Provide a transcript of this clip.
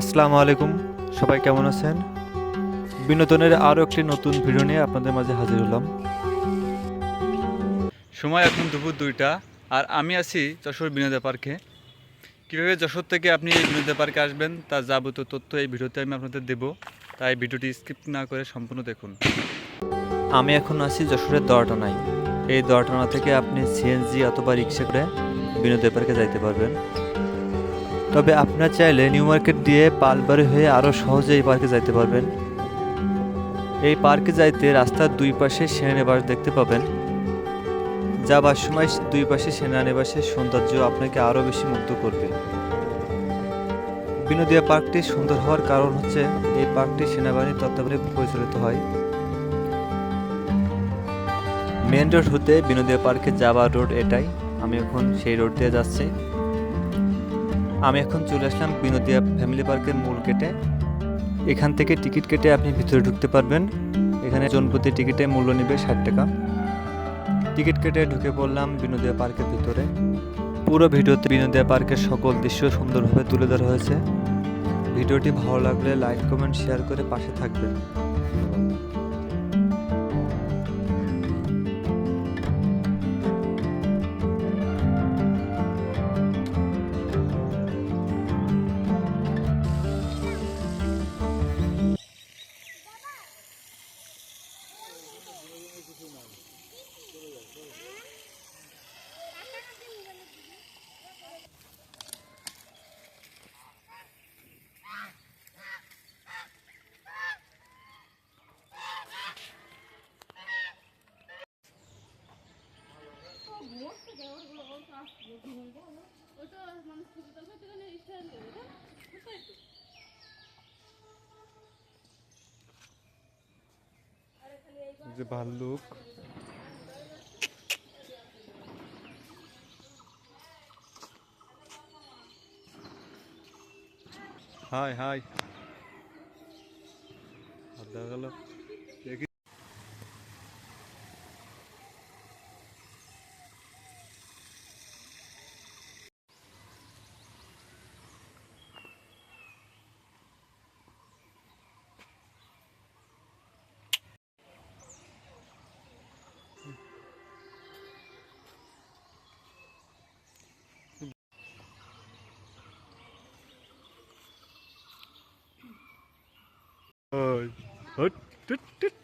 আসসালামু আলাইকুম। সবাই কেমন আছেন? বিনোদনের আরও একটি নতুন ভিডিও নিয়ে আপনাদের মাঝে হাজির হলাম। সময় এখন দুপুর দুইটা, আর আমি আছি যশোর বিনোদন পার্কে। কীভাবে যশোর থেকে আপনি এই বিনোদন পার্কে আসবেন তার যাবতীয় তথ্য এই ভিডিওতে আমি আপনাদের দেব। তাই ভিডিওটি স্কিপ না করে সম্পূর্ণ দেখুন। আমি এখন আছি যশোরের দরটানায় এই দরটানা থেকে আপনি সিএনজি অথবা রিক্সা করে বিনোদন পার্কে যাইতে পারবেন। তবে আপনার চাইলে নিউ মার্কেট দিয়ে পালবাড়ি হয়ে আরও সহজে এই পার্কে যাইতে পারবেন। এই পার্কে যাইতে রাস্তার দুই পাশে সেনানিবাস দেখতে পাবেন। যাবার সময় দুই পাশে সেনানিবাসের সৌন্দর্য আপনাকে আরও বেশি মুগ্ধ করবে। বিনোদিয়া পার্কটি সুন্দর হওয়ার কারণ হচ্ছে এই পার্কটি সেনাবাহিনীর তত্ত্বাবধানে পরিচালিত হয়। মেন রোড হতে বিনোদিয়া পার্কে যাওয়ার রোড এটাই। আমি এখন সেই রোড দিয়ে যাচ্ছি। আমি এখন চলে আসলাম বিনোদিয়া ফ্যামিলি পার্কের মূল গেটে। এখান থেকে টিকিট কেটে আপনি ভিতরে ঢুকতে পারবেন। এখানে জনপ্রতি টিকিটের মূল্য নেবে ষাট টাকা। টিকিট কেটে ঢুকে পড়লাম বিনোদিয়া পার্কের ভিতরে। পুরো ভিডিওতে বিনোদিয়া পার্কের সকল দৃশ্য সুন্দরভাবে তুলে ধরা হয়েছে। ভিডিওটি ভালো লাগলে লাইক, কমেন্ট, শেয়ার করে পাশে থাকবেন। কিছু নাই। চলে যাও চলে ওটা মানুষ খুঁজে তার ভেতরে ইচ্ছা যে ভাল্লুক। হাই হাই। দেখা গেল। Hut, tut, tut.